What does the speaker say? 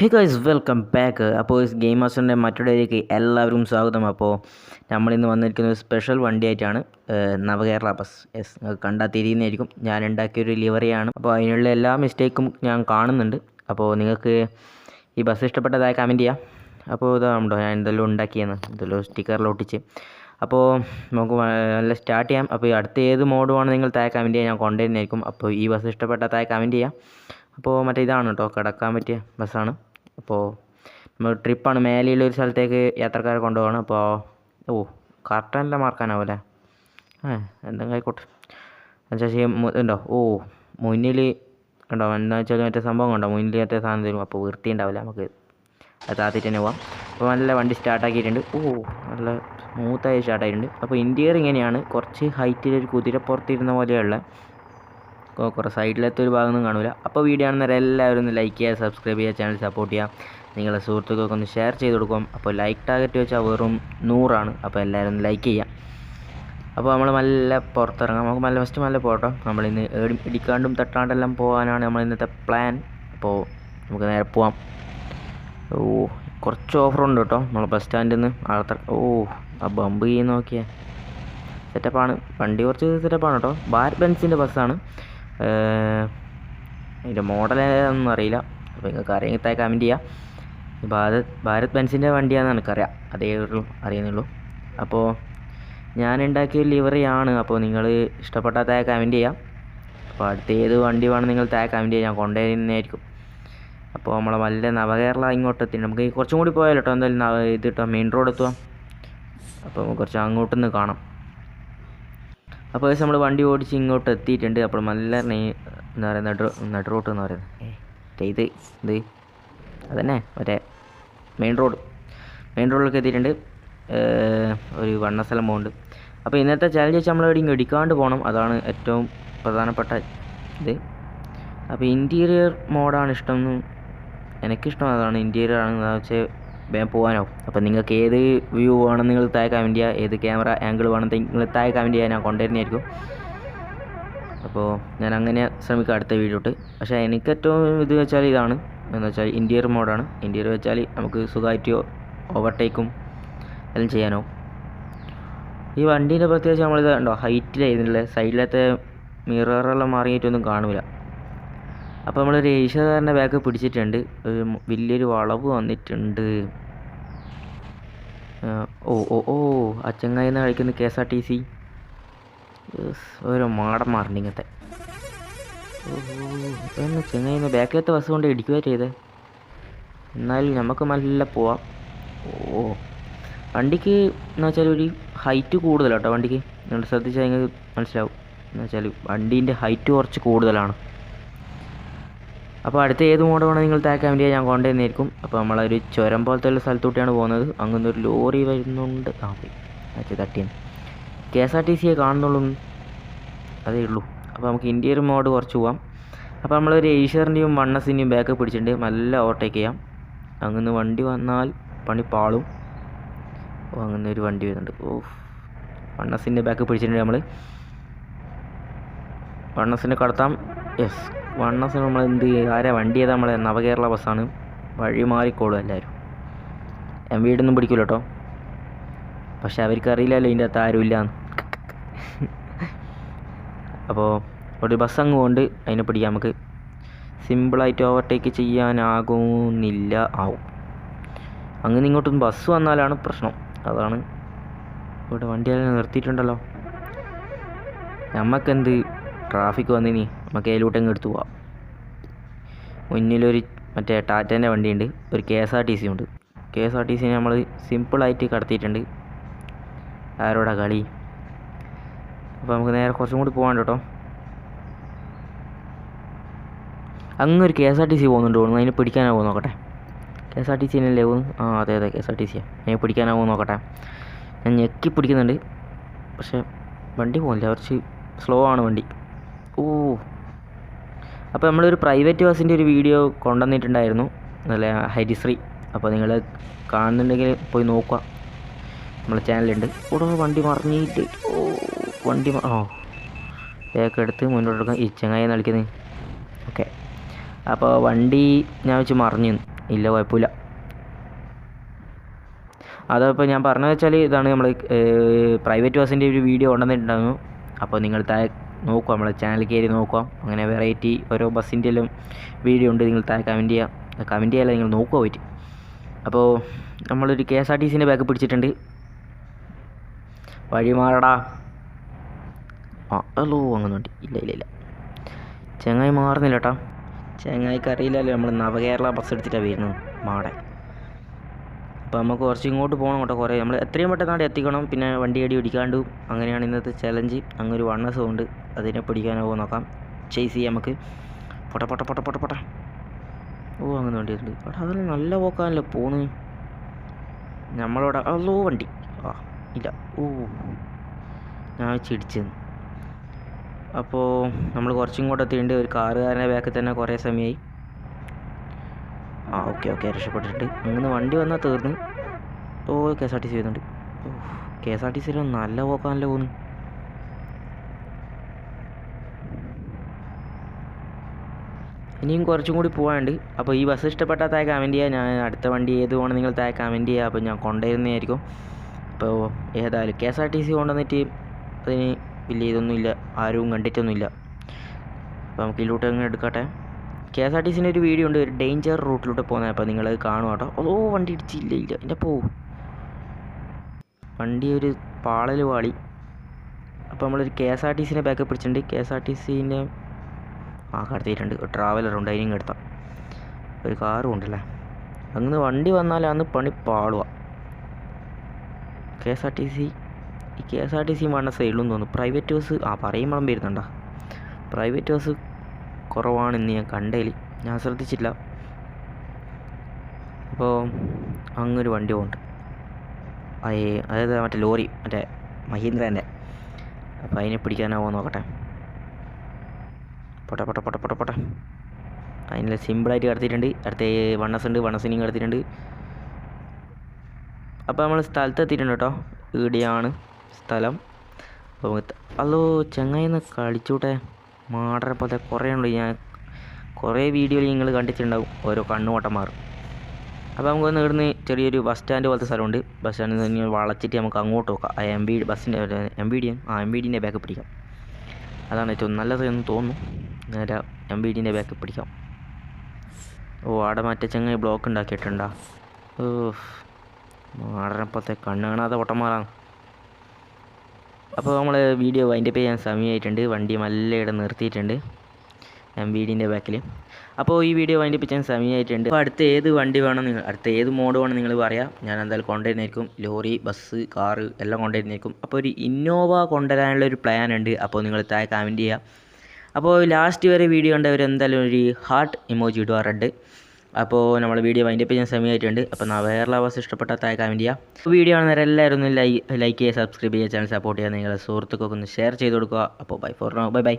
ഹേ guys welcome back അപ്പോൾ game മാസ്റ്ററിന്റെ മറ്റൊരിലേക്ക് എല്ലാവരും സ്വാഗതം. അപ്പോൾ നമ്മളിന്ന് വന്നിരിക്കുന്ന ഒരു സ്പെഷ്യൽ വണ്ടിയായിട്ടാണ് നവകേരള ബസ് യെസ് കണ്ടാൽ തിരിയുന്നതായിരിക്കും. ഞാൻ ഉണ്ടാക്കിയൊരു ലിവറിയാണ് അപ്പോൾ അതിനുള്ള എല്ലാ മിസ്റ്റേക്കും ഞാൻ കാണുന്നുണ്ട്. അപ്പോൾ നിങ്ങൾക്ക് ഈ ബസ് ഇഷ്ടപ്പെട്ടതായ കമന്റ് ചെയ്യാം. അപ്പോൾ ഇതാണ്ടോ ഞാൻ എന്തെല്ലാം ഉണ്ടാക്കിയെന്ന്. എന്തെല്ലോ സ്റ്റിക്കറിൽ ഒട്ടിച്ച്. അപ്പോൾ നമുക്ക് നല്ല സ്റ്റാർട്ട് ചെയ്യാം. അപ്പോൾ അടുത്ത ഏത് മോഡുമാണ് നിങ്ങൾ താഴെ കമന്റ് ചെയ്യാൻ ഞാൻ കൊണ്ടുവരുന്നതായിരിക്കും. അപ്പോൾ ഈ ബസ് ഇഷ്ടപ്പെട്ട താഴെ കമന്റ് ചെയ്യാം. അപ്പോൾ മറ്റേ ഇതാണ് കേട്ടോ കിടക്കാൻ പറ്റിയ ബസ്സാണ് അപ്പോൾ നമ്മൾ ട്രിപ്പാണ്. മേലെയുള്ള ഒരു സ്ഥലത്തേക്ക് യാത്രക്കാരെ കൊണ്ടുപോകണം അപ്പോൾ ഓ കറക്റ്റല്ല മറക്കാനാവൂല്ലേ ആ എന്തെങ്കിലും ആയിക്കോട്ടെ. എന്നുവെച്ചാൽ ഉണ്ടോ ഓ മുന്നിൽ ഉണ്ടോ എന്താ വെച്ചാൽ മറ്റേ സംഭവം കണ്ടോ? മുന്നിൽ മറ്റേ സാധനം തരും. അപ്പോൾ വൃത്തി ഉണ്ടാവില്ല നമുക്ക്. അത് താത്തിട്ട് തന്നെ പോവാം. അപ്പോൾ നല്ല വണ്ടി സ്റ്റാർട്ടാക്കിയിട്ടുണ്ട് ഓ നല്ല സ്മൂത്തായി സ്റ്റാർട്ടായിട്ടുണ്ട് അപ്പോൾ ഇന്റീരിയർ ഇങ്ങനെയാണ്. കുറച്ച് ഹൈറ്റിൽ ഒരു കുതിരപ്പുറത്തിരുന്ന പോലെയുള്ള കുറേ സൈഡിലത്തെ ഒരു ഭാഗമൊന്നും കാണില്ല അപ്പോൾ വീഡിയോ ആണെന്നേരം എല്ലാവരും ഒന്ന് ലൈക്ക് ചെയ്യുക സബ്സ്ക്രൈബ് ചെയ്യുക ചാനൽ സപ്പോർട്ട് ചെയ്യുക. നിങ്ങളുടെ സുഹൃത്തുക്കൾക്ക് ഒന്ന് ഷെയർ ചെയ്ത് കൊടുക്കും. അപ്പോൾ ലൈക്ക് ടാർഗറ്റ് വെച്ചാൽ വെറും നൂറാണ്. അപ്പോൾ എല്ലാവരും ഒന്ന് ലൈക്ക് ചെയ്യുക. അപ്പോൾ നമ്മൾ നല്ല പുറത്തിറങ്ങാം. നമുക്ക് നല്ല ഫസ്റ്റ് നല്ല പോട്ടോ നമ്മളിന്ന് ഏടി ഇടിക്കാണ്ടും തട്ടാണ്ടെല്ലാം പോകാനാണ് നമ്മൾ ഇന്നത്തെ പ്ലാൻ അപ്പോൾ നമുക്ക് നേരെ പോവാം. ഓ കുറച്ച് ഓഫർ ഉണ്ട് കേട്ടോ. നമ്മൾ ബസ് സ്റ്റാൻഡിൽ നിന്ന് ആൾത്തർ ഓ ആ ബമ്പ് ചെയ്യുന്ന നോക്കിയേ. സെറ്റപ്പാണ് വണ്ടി കുറച്ച് സെറ്റപ്പാണ് കേട്ടോ. ഭാരത് ബെൻസിന്റെ ബസ്സാണ് അതിന്റെ മോഡൽ ഏതാണെന്നൊന്നും അറിയില്ല. അപ്പോൾ നിങ്ങൾക്ക് അറിയാത്ത കമന്റ് ചെയ്യാം. ഭാരത് ഭാരത് ബെൻസിന്റെ വണ്ടിയാണെന്ന് എനിക്കറിയാം. അതേ ഉള്ളൂ അറിയുന്നുള്ളൂ. അപ്പോൾ ഞാൻ ഉണ്ടാക്കിയ ലിവറിയാണ് അപ്പോൾ നിങ്ങൾ ഇഷ്ടപ്പെട്ടാത്ത കമന്റ് ചെയ്യാം. അപ്പോൾ അടുത്ത ഏത് വണ്ടി വേണം നിങ്ങൾ താഴെ കമന്റ് ചെയ്യാം. ഞാൻ കൊണ്ടുവരുന്നതായിരിക്കും. അപ്പോൾ നമ്മളെ വല്ല നവകേരള ഇങ്ങോട്ട് എത്തി നമുക്ക് കുറച്ചും കൂടി പോയാലോ കേട്ടോ എന്തായാലും ഇത് കേട്ടോ മെയിൻ റോഡ് എത്തുക. അപ്പോൾ കുറച്ച് അങ്ങോട്ടൊന്ന് കാണാം. അപ്പോൾ നമ്മൾ വണ്ടി ഓടിച്ച് ഇങ്ങോട്ട് എത്തിയിട്ടുണ്ട് അപ്പോൾ നല്ല നെയ് എന്താ പറയുക നടു എന്ന് പറയുന്നത്. ഇത് ഇത് അതന്നെ മറ്റേ മെയിൻ റോഡ് മെയിൻ റോഡിലൊക്കെ എത്തിയിട്ടുണ്ട്. ഒരു വണ്ണ സ്ഥലം പോകുന്നുണ്ട് അപ്പോൾ ഇന്നത്തെ ചാലഞ്ച് വെച്ചാൽ നമ്മൾ എവിടെയും ഇടിക്കാണ്ട് പോകണം. അതാണ് ഏറ്റവും പ്രധാനപ്പെട്ട ഇത്. അപ്പോൾ ഇന്റീരിയർ മോഡാണ് ഇഷ്ടം എനിക്കിഷ്ടം. അതാണ് ഇന്റീരിയർ ആണ് വെച്ചാൽ വേഗം പോകാനാവും അപ്പോൾ നിങ്ങൾക്ക് ഏത് വ്യൂ വേണം നിങ്ങൾ താഴെ കമന്റ് ചെയ്യുക ഏത് ക്യാമറ ആംഗിൾ വേണം നിങ്ങൾ താഴെ കമന്റ് ചെയ്യാൻ ഞാൻ കൊണ്ടുവരുന്നതായിരിക്കും അപ്പോൾ ഞാൻ അങ്ങനെ ശ്രമിക്കാം അടുത്ത വീഡിയോ ഇട്ട് പക്ഷേ എനിക്ക് ഏറ്റവും ഇത് വെച്ചാൽ ഇതാണ്. എന്ന് വെച്ചാൽ ഇന്റീരിയർ മോഡാണ് ഇന്റീരിയർ വെച്ചാൽ നമുക്ക് സുഖമായിട്ട് ഓവർടേക്കും എല്ലാം ചെയ്യാനോ? ഈ വണ്ടീന്റെ പ്രത്യേകിച്ച് നമ്മളിത് ഉണ്ടോ ഹൈറ്റിലായിരുന്നില്ലേ സൈഡിലത്തെ മിററെല്ലാം മാറിയിട്ടൊന്നും കാണൂല അപ്പോൾ നമ്മൾ ഒരു രജിസ്റ്ററുകാരന്റെ ബാക്ക് പിടിച്ചിട്ടുണ്ട്. ഒരു വലിയൊരു വളവ് വന്നിട്ടുണ്ട്. ഓ ഓ ഓ ഓ അച്ചങ്ങായിന്ന് കഴിക്കുന്ന K S R T C. ഓരോ മാടന്മാരുണ്ട് ഇങ്ങനത്തെ ഓ ചെങ്ങായിന്ന് ബാക്കിലത്തെ ബസ് കൊണ്ട് ഇടിക്കുക ചെയ്തേ. എന്നാലും നമുക്ക് നല്ല പോവാം. ഓ വണ്ടിക്ക് എന്ന് വെച്ചാൽ ഒരു ഹൈറ്റ് കൂടുതലാണ് കേട്ടോ വണ്ടിക്ക്. നിങ്ങൾ ശ്രദ്ധിച്ചാൽ നിങ്ങൾക്ക് മനസ്സിലാവും. എന്ന് വെച്ചാൽ വണ്ടീന്റെ ഹൈറ്റ് കുറച്ച് കൂടുതലാണ്. അപ്പോൾ അടുത്ത ഏത് മോഡ് വേണം നിങ്ങൾ താക്കാൻ വേണ്ടി ഞാൻ കൊണ്ടുവന്നായിരിക്കും അപ്പോൾ നമ്മളൊരു ചുരം പോലത്തെ ഉള്ള സ്ഥലത്തോട്ടാണ് പോകുന്നത്. അങ്ങനെ ഒരു ലോറി വരുന്നുണ്ട്. ആ പോയി. അച്ഛൻ തട്ടിയാണ് കെ എസ് ആർ ടി സിയെ കാണുന്നുള്ളൂ. അതേ ഉള്ളൂ. അപ്പോൾ നമുക്ക് ഇന്റീരിയർ മോഡ് കുറച്ച് പോവാം. അപ്പോൾ നമ്മളൊരു ഏഷ്യറിന്റെയും വണ്ണസിന്റെയും ബാക്ക് പിടിച്ചിട്ടുണ്ട്. നല്ല ഓവർടേക്ക് ചെയ്യാം. അങ്ങനെ വണ്ടി വന്നാൽ പണി പാളും. ഓ അങ്ങനെ ഒരു വണ്ടി വരുന്നുണ്ട്. ഓ വണ്ണസിന്റെ ബാക്ക് പിടിച്ചിട്ടുണ്ട് നമ്മൾ വണ്ണസിനെ കടത്താം. യെസ് വണ്ണസിന് നമ്മൾ എന്ത് ആരാ വണ്ടി ഏതാ നമ്മളെ നവകേരള ബസ്സാണ്. വഴി മാറിക്കോളും എല്ലാവരും എം വീടൊന്നും പിടിക്കില്ല കേട്ടോ പക്ഷെ അവർക്കറിയില്ലല്ലോ ഇതിന്റെ അകത്ത് ആരുമില്ല അപ്പോൾ ഒരു ബസ് അങ്ങ് കൊണ്ട് അതിനെ പിടിക്കാം നമുക്ക്. സിമ്പിളായിട്ട് ഓവർടേക്ക് ചെയ്യാനാകുന്നില്ല. ആവും അങ്ങനെ ഇങ്ങോട്ടൊന്ന് ബസ് വന്നാലാണ് പ്രശ്നം. അതാണ് ഇവിടെ വണ്ടി നിർത്തിയിട്ടുണ്ടല്ലോ. നമുക്കെന്ത് ട്രാഫിക് വന്നിനി. നമുക്ക് അതിലൂട്ടങ്ങ് എടുത്തു പോവാം. മുന്നിലൊരു മറ്റേ ടാറ്റേന്റെ വണ്ടിയുണ്ട്. ഒരു K S R T C ഉണ്ട്. K S R T C നമ്മൾ സിമ്പിളായിട്ട് കടത്തിയിട്ടുണ്ട്. ആരോടാ കളി? അപ്പോൾ നമുക്ക് നേരെ കുറച്ചും കൂടി പോകാണ്ട് കേട്ടോ. അങ്ങ് ഒരു K S R T C പോകുന്നുണ്ട് തോന്നുന്നു. അതിന് പിടിക്കാനാവും നോക്കട്ടെ. K S R T C തന്നെയല്ലേ പോകുന്നു ആ അതെ അതെ കെ എസ് ആർ ടി സിയാണ് അതിനെ പിടിക്കാനാവും നോക്കട്ടെ. ഞാൻ ഞെക്കി പിടിക്കുന്നുണ്ട്. പക്ഷേ വണ്ടി പോകുന്നില്ല കുറച്ച് സ്ലോ ആണ് വണ്ടി. ഓ അപ്പോൾ നമ്മളൊരു പ്രൈവറ്റ് ബസ്സിന്റെ ഒരു വീഡിയോ കൊണ്ടുവന്നിട്ടുണ്ടായിരുന്നു. നല്ല ഹരിശ്രീ അപ്പോൾ നിങ്ങൾ കാണുന്നുണ്ടെങ്കിൽ പോയി നോക്കുക. നമ്മളെ ചാനലുണ്ട്. ഇവിടെ വണ്ടി മറിഞ്ഞിട്ട്. ഓ വണ്ടി ഓ. ബാക്ക് എടുത്ത് മുന്നോട്ട് എടുക്കാം. ഈ ചങ്ങായി കളിക്കുന്നത് ഓക്കെ. അപ്പോൾ വണ്ടി ഞാൻ വെച്ച് മറിഞ്ഞു. ഇല്ല കുഴപ്പമില്ല. അതപ്പോൾ ഞാൻ പറഞ്ഞു വെച്ചാൽ ഇതാണ് നമ്മൾ പ്രൈവറ്റ് ബസ്സിന്റെ ഒരു വീഡിയോ കൊണ്ടുവന്നിട്ടുണ്ടായിരുന്നു. അപ്പോൾ നിങ്ങൾ താഴെ നോക്കുക. നമ്മളെ ചാനൽ കയറി നോക്കാം അങ്ങനെ വെറൈറ്റി ഓരോ ബസ്സിന്റെ എല്ലാം വീഡിയോ ഉണ്ട്. നിങ്ങൾ താഴെ കമന്റ് ചെയ്യുക കമന്റ് ചെയ്യാൻ നിങ്ങൾ നോക്കുക പോയിട്ട്. അപ്പോൾ നമ്മളൊരു കെ എസ് ആർ ടി സിന്റെ ബാക്ക് പിടിച്ചിട്ടുണ്ട്. വഴി മാറടാ. ആ ഹലോ അങ്ങനെ വണ്ടി ഇല്ല ഇല്ല ഇല്ല. ചങ്ങായി മാറുന്നില്ല കേട്ടോ ചങ്ങായിക്കറിയില്ലല്ലോ നമ്മൾ നവകേരള ബസ് എടുത്തിട്ടാണ് വരുന്നത്. മാടെ അപ്പോൾ നമുക്ക് കുറച്ച് ഇങ്ങോട്ട് പോകണം കേട്ടോ കുറേ. നമ്മൾ എത്രയും പെട്ടെന്ന് അവിടെ എത്തിക്കണം. പിന്നെ വണ്ടി അടി പിടിക്കാണ്ട് അങ്ങനെയാണ് ഇന്നത്തെ ചലഞ്ച് അങ്ങനെ ഒരു ഉണ്ട് അതിനെ പിടിക്കാനോ നോക്കാം. ചേസ് ചെയ്യാം നമുക്ക് പൊട്ട പൊട്ട പൊട്ട പൊട്ട പൊട്ട. ഓ അങ്ങനെ വണ്ടി ഉണ്ട് അവിടെ അതിൽ നല്ല പോക്കാനല്ലോ പോണ്. നമ്മളവിടെ അല്ലോ വണ്ടി. ആ ഇല്ല. ഓ ഞാൻ ചിടിച്ചെന്ന്. അപ്പോൾ നമ്മൾ കുറച്ചും കൂടെ എത്തിയിട്ടുണ്ട് ഒരു കാറുകാരന്റെ ബാക്കിൽ തന്നെ കുറേ സമയമായി ആ ഓക്കെ ഓക്കെ രക്ഷപ്പെട്ടിട്ടുണ്ട്. ഇങ്ങനെ വണ്ടി വന്നാൽ തീർന്ന്. ഓ K S R T C വരുന്നുണ്ട്. കെ എസ് ആർ ടി സിയിൽ നല്ല പോക്കാണല്ലോ പോകുന്നു. ഇനിയും കുറച്ചും കൂടി പോകാനുണ്ട് അപ്പോൾ ഈ ബസ് ഇഷ്ടപ്പെട്ടാൽ താഴെ കമന്റ് ചെയ്യുക ഞാൻ അടുത്ത വണ്ടി ഏത് വേണം നിങ്ങൾ താഴെ കമന്റ് ചെയ്യുക അപ്പോൾ ഞാൻ കൊണ്ടുവരുന്നതായിരിക്കും. അപ്പോൾ ഏതായാലും K S R T C കൊണ്ടുവന്നിട്ട് അതിന് വലിയ ഇതൊന്നുമില്ല. ആരും കണ്ടിട്ടൊന്നുമില്ല. അപ്പോൾ നമുക്ക് ഇതിലോട്ട് അങ്ങ് എടുക്കട്ടെ. കെ എസ് ആർ ടി സിന്റെ ഒരു വീഡിയോ ഉണ്ട് ഒരു ഡേഞ്ചർ റൂട്ടിലൂടെ പോകുന്നത്. അപ്പോൾ നിങ്ങളത് കാണും കേട്ടോ. ഓ വണ്ടി ഇടിച്ചില്ല ഇല്ല. എന്റെ പോ. വണ്ടി ഒരു പാളൽ വാളി അപ്പോൾ നമ്മളൊരു കെ എസ് ആർ ടി സിനെ ബാക്കപ്പ് പിടിച്ചിട്ടുണ്ട്. കെ എസ് ആർ ടി സിന്റെ ആ കടത്തിയിട്ടുണ്ട് ഉണ്ട് അതിനും എടുത്താം. ഒരു കാറും ഉണ്ടല്ലേ? അങ്ങനെ വണ്ടി വന്നാൽ അന്ന് പണി പാളുക K S R T C ഈ K S R T C വേണ്ട സൈഡിലും തോന്നുന്നു. പ്രൈവറ്റ് ബസ് ആ പറയുമ്പോഴും വരുന്നുണ്ടോ പ്രൈവറ്റ് ബസ് കുറവാണ് ഇന്ന് ഞാൻ കണ്ടതിൽ ഞാൻ ശ്രദ്ധിച്ചില്ല. അപ്പോൾ അങ്ങൊരു വണ്ടി അയ്യേ അതായത് മറ്റേ ലോറി മറ്റേ മഹീന്ദ്രേന്റെ. അപ്പോൾ അതിനെ പിടിക്കാനാവോ നോക്കട്ടെ. പൊട്ടെ പൊട്ടെ പൊട്ടെ പൊട്ടെ പൊട്ടെ. അതിനെ സിമ്പിളായിട്ട് കടത്തിയിട്ടുണ്ട്. അടുത്ത വണ്ണസ് ഉണ്ട് വണ്ണസിനെയും കടത്തിയിട്ടുണ്ട്. അപ്പോൾ നമ്മൾ സ്ഥലത്ത് എത്തിയിട്ടുണ്ട് കേട്ടോ. ഇവിടെയാണ് സ്ഥലം. അപ്പോൾ അല്ലോ ചെങ്ങായിന്ന് കളിച്ചൂട്ടെ മാടനെ പോലത്തെ കുറേ ഉണ്ട്. ഞാൻ കുറേ വീഡിയോയിൽ നിങ്ങൾ കണ്ടിട്ടുണ്ടാവും. ഓരോ കണ്ണുവോട്ടന്മാർ. അപ്പോൾ നമുക്കൊന്ന് ഇവിടുന്ന് ചെറിയൊരു ബസ് സ്റ്റാൻഡ് പോലത്തെ സ്ഥലമുണ്ട്. ബസ് സ്റ്റാൻഡിൽ നിന്ന് വളച്ചിട്ട് നമുക്ക് അങ്ങോട്ട് നോക്കാം. ആ എം ബി ബസ്സിന്റെ എം ബി ഡി ആ എം ബി ഡിന്റെ ബാക്ക് പിടിക്കാം. അതാണ് ഏറ്റവും നല്ലത് എന്ന് തോന്നുന്നു. നേരെ എം ബി ഡിന്റെ ബാക്ക് പിടിക്കാം. ഓ ആടെ മറ്റേ ചെങ്ങായി ബ്ലോക്ക് ഉണ്ടാക്കിയിട്ടുണ്ടാ. ഓ മാടനപ്പത്തെ കണ്ണ് കാണാതെ പൊട്ടന്മാരാണ്. അപ്പോൾ നമ്മൾ വീഡിയോ വൈൻഡപ്പ് ചെയ്യാൻ സമയമായിട്ടുണ്ട് വണ്ടി നല്ല ഇടം നിർത്തിയിട്ടുണ്ട്. ഞാൻ വി ഡിന്റെ ബാക്കിൽ അപ്പോൾ ഈ വീഡിയോ വൈൻഡപ്പ് ചെയ്യാൻ സമയമായിട്ടുണ്ട് അപ്പോൾ അടുത്ത ഏത് വണ്ടി വേണം നിങ്ങൾ അടുത്ത ഏത് മോഡ് വേണം നിങ്ങൾ പറയാം. ഞാൻ എന്തായാലും കൊണ്ടുവരുന്നതായിരിക്കും. ലോറി ബസ് കാറ് എല്ലാം കൊണ്ടുവരുന്നതായിരിക്കും. അപ്പോൾ ഒരു ഇന്നോവ കൊണ്ടുവരാനുള്ള ഒരു പ്ലാൻ ഉണ്ട്. അപ്പോൾ നിങ്ങൾ താഴെ കമന്റ് ചെയ്യുക അപ്പോൾ ലാസ്റ്റ് വരെ വീഡിയോ കണ്ടവർ എന്തായാലും ഒരു ഹാർട്ട് ഇമോജി ഇടാറുണ്ട് അപ്പോൾ നമ്മൾ വീഡിയോ വൈൻഡപ്പ് ചെയ്യാൻ സമയമായിട്ടുണ്ട്. അപ്പോൾ വേറെ അവസ്ഥ ഇഷ്ടപ്പെട്ട താഴെ കമന്റ് വീഡിയോ കാണുന്നവർ എല്ലാവരും ഒന്ന് ലൈക്ക് ചെയ്യുക സബ്സ്ക്രൈബ് ചെയ്യുക ചാനൽ സപ്പോർട്ട് ചെയ്യുക. നിങ്ങളുടെ സുഹൃത്തുക്കൾക്ക് ഒന്ന് ഷെയർ ചെയ്ത് കൊടുക്കുക. അപ്പോൾ bye for now bye bye